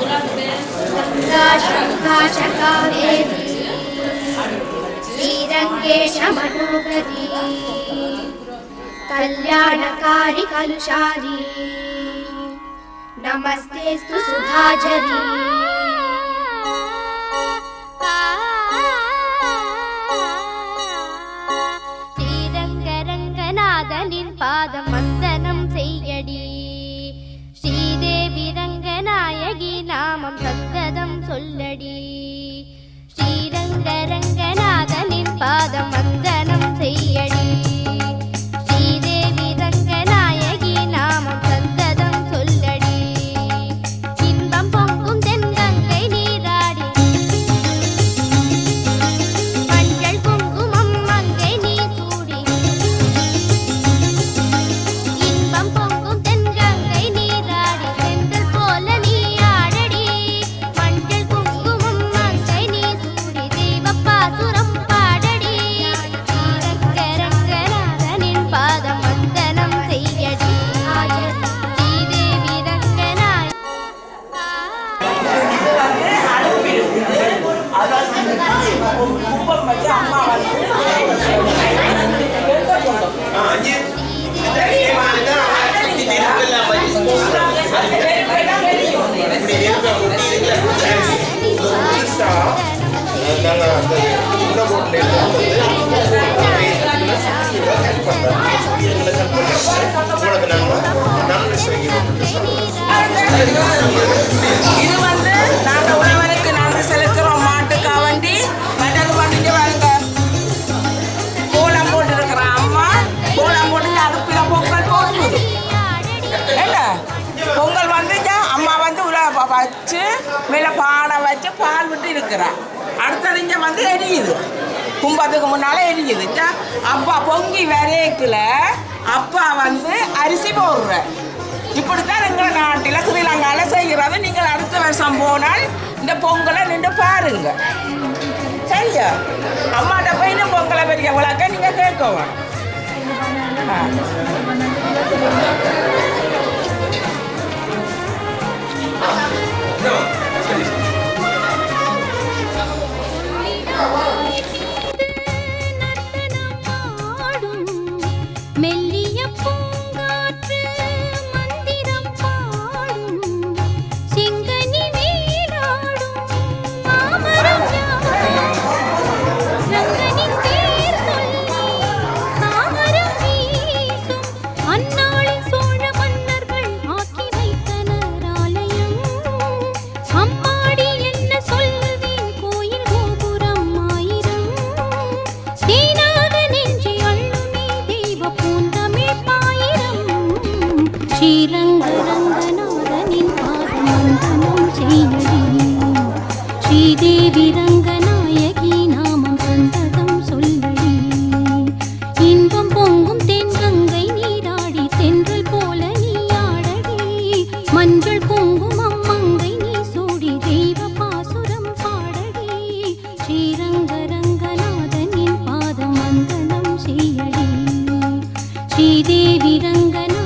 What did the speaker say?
गङ्गा शङ्का च कावेरी श्रीरङ्गेश मनोगरी कल्याणकारि कलुषारी नमस्तेऽस्तु सुधाजरी ஸ்ரீரங்கரங்கநாதனின் பாதம் இது வந்து நாங்க உழவருக்கு நன்றி செலுத்துறோம். மாட்டுக்கா வண்டி மற்றது வந்துட்டு வாங்க கோலம் போட்டு இருக்கிற அம்மா கோலம் போட்டு அடுப்பில் பொங்கல் போடுது. என்ன? பொங்கல் வந்து அம்மா வந்து உள்ள வச்சு மேலே பானை வச்சு பால் விட்டு இருக்கிறேன் அடுத்தது இங்கே வந்து எரியுது. கும்பத்துக்கு முன்னால் எரியுது. அப்பா பொங்கி வரையக்குல அப்பா வந்து அரிசி போடுற. இப்படித்தான் எங்கள் நாட்டில் ஸ்ரீலங்காவில் செய்கிறது. நீங்கள் அடுத்த வருஷம் போனால் இந்த பொங்கலை நின்று பாருங்க. சரியா? அம்மாட்ட போய் இந்த பொங்கலை பெரிய விளக்க நீங்கள் கேட்கவும். ஆ. மெல்லிய ஸ்ரீரங்கரங்கநாதனின் பாதமந்தனம் செய்யடி ஸ்ரீதேவி ரங்கநாயகி நாமம் சந்ததம் சொல்லடி இன்பம் பொங்கும் தென்கங்கை நீராடி தென்றல் போல நீ ஆடடி. மஞ்சள் பொங்கும் அம்மங்கை நீ சூடி தெய்வ பாசுரம் செய்யடி. ஸ்ரீதேவி ரங்கநாத